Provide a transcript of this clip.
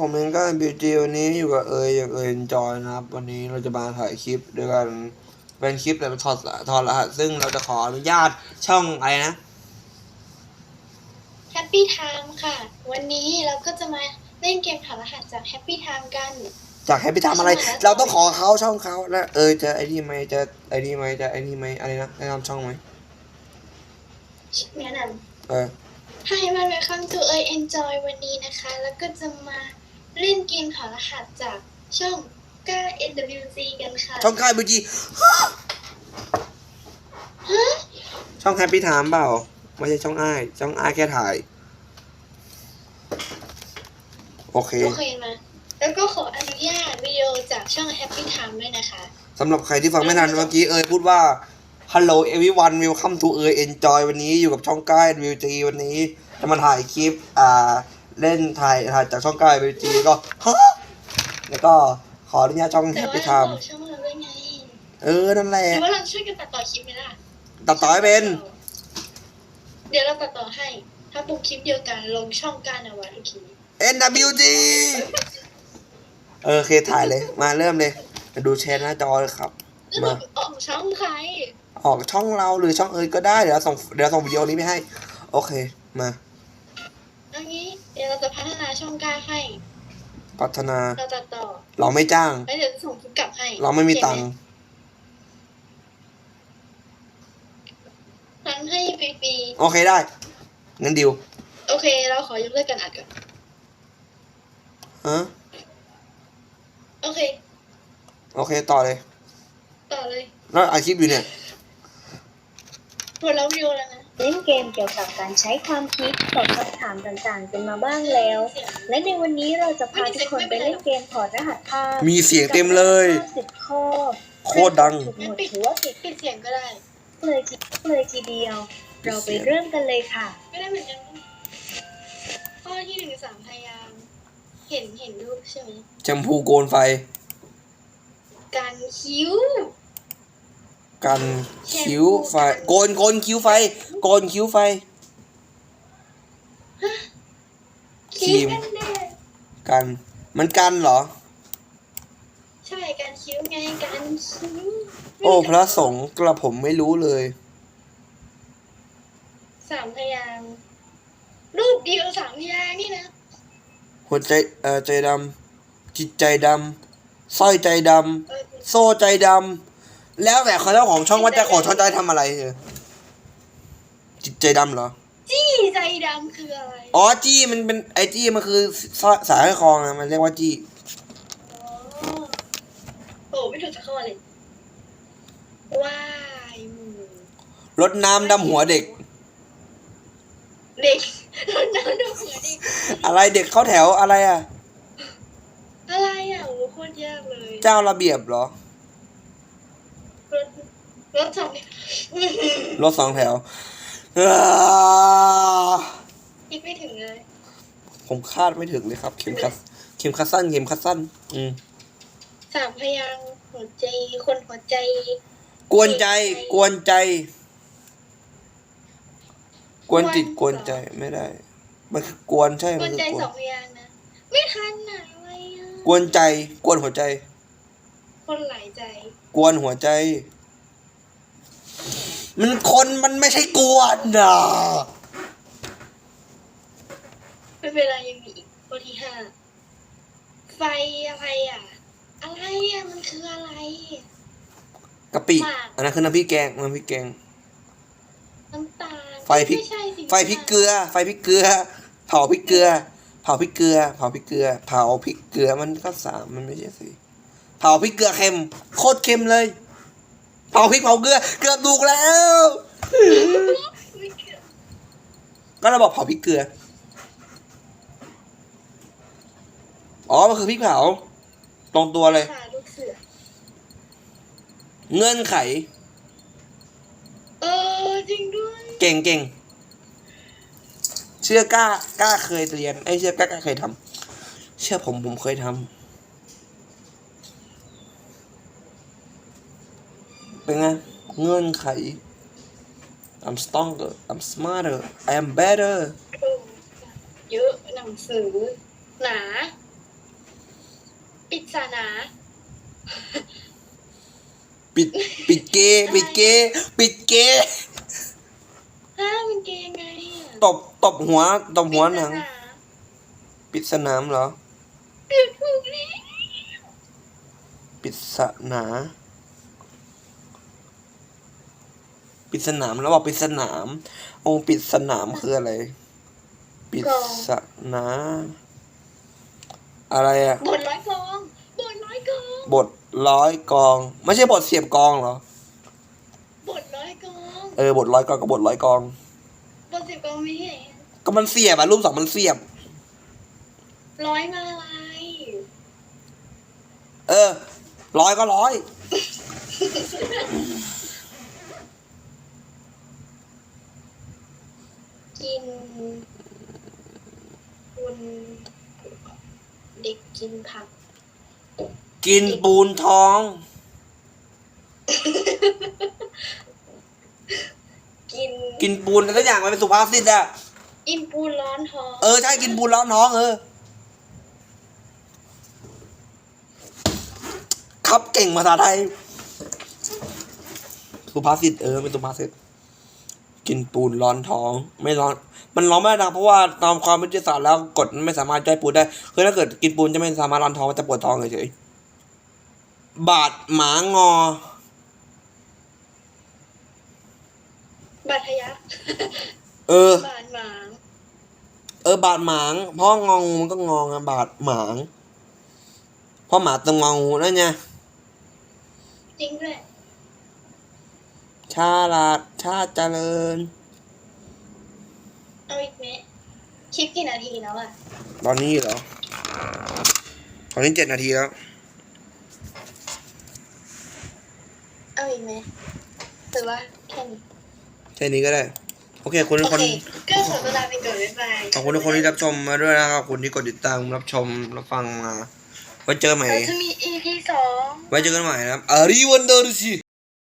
ผมเองก็บิวจีวันนี้อยู่กับเอยอย่างเอยจอยนะครับ วันนี้เราจะมาถ่ายคลิปด้วยกันเป็นคลิปแบบถอดถอดรหัสซึ่งเราจะขออนุญาตช่องอะไรนะแฮปปี้ไทม์ค่ะ วันนี้เราก็จะมาเล่นเกมถอดรหัสจากแฮปปี้ไทม์กัน จากให้ไปทำอะไรช่องไหนเราต้องขอเขาช่องเขาแล้วเอยจะไอ้นี่ไหมจะไอ้นี่ไหมจะไอ้นี่ไหมอะไรนะแนะนำช่องไหมแนะนเออำให้มา welcome to เอย enjoy วันนี้นะคะ แล้วก็จะมา เล่นเกมถอดรหัสจากช่องก้า NWC กันค่ะ ช่องค่ายบิวจีฮะ ช่องแฮปปี้ไทม์เปล่า ไม่ใช่ช่องอ้าย ช่องอ้ายแค่ถ่าย โอเค โอเคมา แล้วก็ขออนุญาตวิดีโอจากช่อง Happy Time ด้วยนะคะ สำหรับใครที่ฟังไม่ทันเมื่อกี้เอยพูดว่า Hello everyone welcome to เอย enjoy วันนี้อยู่กับช่องก้ายวิวจีวันนี้ จะมาถ่ายคลิป อ่า เล่นถ่ายถ่ายจากช่องก้ายวิวจีก็ฮะแล้วก็ขออนุญาตช่องแต่ Happy ว่าเรา Time บอกช่องเราด้วยไงเออนั่นแหละหรือว่าเราช่วยกันตัดต่อคลิปไหมล่ะตัดต่อให้เป็น เดี๋ยวเราตัดต่อให้ ถ้าปลุกคลิปเดียวกันลงช่องการเอาไว้โอเค NWG เออโอเคถ่ายเลย มาเริ่มเลยมาดูแชร์หน้าจอเลยครับ แล้วมาออกช่องใครออกช่องเราหรือช่องเอยก็ได้ เดี๋ยวเราส่งเดี๋ยวเราส่งวิดีโอนี้ไปให้ โอเค มา อันนี้เดี๋ยวเรา จะพัฒนาช่องก้าให้ พัฒนา เราตัดต่อ เราไม่จ้าง แล้วเดี๋ยวจะส่งคลิปกลับให้เราไม่มีตังค์ทั้งให้ฟรีโอเคได้ งั้นดิวๆโอเค เราขอยกเลิกการอัดก่อน ฮะโอเค โอเคต่อเลย ต่อเลย แล้วอาชีพอยู่เนี่ย หมดแล้ววิดีโอแล้วนะ เล่นเกมเกี่ยวกับการใช้ความคิดตอบคำถามต่างๆกันมาบ้างแล้ว และในวันนี้เราจะพาทุกคนไปเล่นเกมถอดรหัสภาพมีเสียงเต็มเลย สิบข้อโคตรดัง ถูกหมดถือว่าเก่งปิดเสียงก็ได้ เลยทีเลยทีเดียว เราไปเริ่มกันเลยค่ะ ไม่ได้เหมือนกันข้อที่หนึ่งสามพยางค์เห็นเห็นรูปใช่ไหม แชมพูโกนไฟ การคิ้ว กันคิ้วไฟโกนโกนคิ้วไฟ โกนคิ้วไฟครีมกันแดดกันมันกันเหรอ ใช่การคิ้วไงการคิ้วโอ้พระสงฆ์กระผมไม่รู้เลยสามพยางค์รูปเดียวสามพยางค์นี่นะหัวใจเอ่อใจดำจิตใจดำสร้อยใจดเออำโซ่ใจดำ แล้วแต่เขาเจ้าของช่องว่าจะขอช่องใจทำอะไรเออจิตใจดำเหรอ จี้ใจดำคืออะไรอ๋อจี้มันเป็นไอจี้มันคือสร้อยสายห้อยคอไงมันเรียกว่าจี้อ๋อโอ้ไม่ถูกจะเข้าเลยว้ายหมูรดน้ำดำหัวเด็ก เด็กรถน้ำดำหัวเด็กอะไรเด็กเข้าแถวอะไรอะ อะไรอะโอ้โหโคตรยากเลย เจ้าระเบียบเหรอรถ รถสองเนี่ยรถสองแถวอ้าคิดไม่ถึงเลย ผมคาดไม่ถึงเลยครับ เข็มขัดเข็มขัดสั้นเข็มขัดสั้น อืมสามพยางค์หัวใจ คนหัวใจ กวนใจ กวนใจ กวนจิตกวนใจไม่ได้ มันคือกวนใช่คมันนคือใจกวสนองพยางค์นะ ไม่ทันไหนะอะไรอะกวนใจ กวนหัวใจ คนหลายใจ กวนหัวใจ มันคนมันไม่ใช่กวนอะไม่เป็นไรยังมีอีกข้อที่ห้าไฟอะไรอะ อะไรอะมันคืออะไร กะปิหมากอันนั้นคือน้ำพริกแกงน้ำพริกแกง น้ำตาลไฟพริกไม่ใช่สิไฟพริกเกลือ ไฟพริกเกลือ เผาพริกเกลือ เผาพริกเกลือ เผาพริกเกลือ เผาพริกเกลือมันก็สามมันไม่ใช่สี่เผาพริกเกลือเค็ม โคตรเค็มเลย เผาพริกเผาเกลือเกือบถูกแล้ว ก็เราบอกเผาพริกเกลือ อ๋อ มันคือพริกเผา ตรงตัวเลย เงื่อนไข เออ จริงด้วย เก่งเก่งเชื่อกล้ากล้าเคยเรียนไอ้เชื่อกล้ากล้าเคยทำเชื่อผมผมเคยทำ เป็นไง เงื่อนไข I'm stronger I'm smarter I am better เออเยอะหนังสือ หนาปิดสานาปิดปิดเกย์ปิดเกย์ปิดเกย์ฮะมันเกย์ยังไงอะตบตบหัวตบหัวหนัง ปิดสาปิดสนามเหรอเกือบถูกแล้ว ปิดสนา ปิดสนามแล้วบอกปิดสนาม องค์ปิดสนามคืออะไร ปิดสนาอะไรอะบทร้อยกองบทร้อยกองบทร้อยกอง ไม่ใช่บทเสียบกองเหรอ บทร้อยกองเออบทร้อยกองกับบทร้อยกอง บทสิบกองไม่ใช่ก็มันเสียบอะรูปสองมันเสียบ ร้อยมาลายเออร้อยก็ร้อย กินคุณเด็กกินผัก กินปูนทอง กินกินปูนอะไรสักอย่างมันเป็นสุภาษิตอะกินปูร้อนท้องเออใช่กินปูนร้อนท้องเออครับเก่งภาษาไทยสุภาษิตเออเป็นสุภาษิต กินปูนร้อนท้อง ไม่ร้อน มันร้อนไม่ได้นะเพราะว่าตามความวิทยาศาสตร์แล้วกฎมันไม่สามารถย่อยปูนได้คือถ้าเกิดกินปูนจะไม่สามารถร้อนท้องมันจะปวดท้องเฉยๆบาดหมางอ บาดทะยักเออ บาดหมางเออบาดหมางเพราะงองูมันก็งองอะบาดหมางเพราะหมาตรงงองูนั่นไงจริงด้วย ชาลาดชาติเจริญ เอาอีกไหมคลิปกี่นาทีแล้วอะตอนนี้เหรอ ตอนนี้เจ็ดนาทีแล้ว เอาอีกไหมหรือว่าแค่นี้ แค่นี้ก็ได้ โอเคคุณทุโอกคน เค ก็ขอเวลาไปก่อนบ๊ายบาย ขอบคุณทุกคนที่รับชมมาด้วยนะครับขอบคุณที่กดติดตามรับชมรับฟังมาไว้เจอกันใหม่ เราจะมี EP สอง ไว้เจอกันใหม่นะครับอาริวันเดอร์ชิ